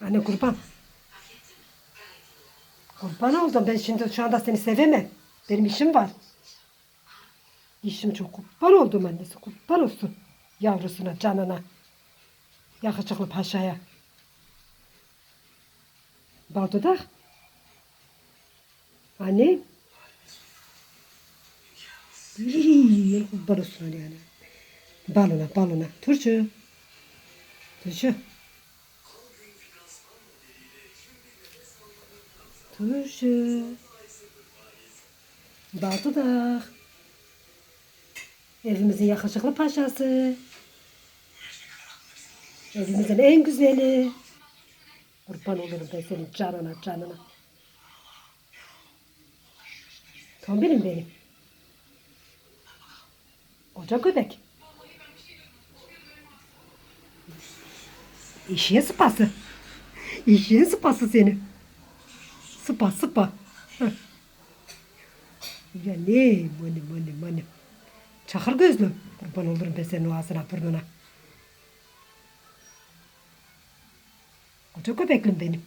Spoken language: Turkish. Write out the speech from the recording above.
Anne kurban. Kurban oldum. Ben şimdi şu anda seni sevemem. Benim işim var. İşim çok kurban oldum annesi. Kurban olsun. Yavrusuna, canına. Yakışıklı paşaya. Bal dudak. Anne. Kurban olsun yani. Balına, balına. Turşu. Turşu. Turşu. Bal. Evimizin yakışıklı paşası. Evimizin en güzeli. Kurban olurum ben senin canına canına. Tombilim benim. Koca köpek. İşin sıpası. İşin sıpası seni. Sıpa sıpa. Heh. Ya ne mani mani mani. Çakır gözlü. Kurban olurum ben senin o ağzına burnuna. Koca köpeklim benim.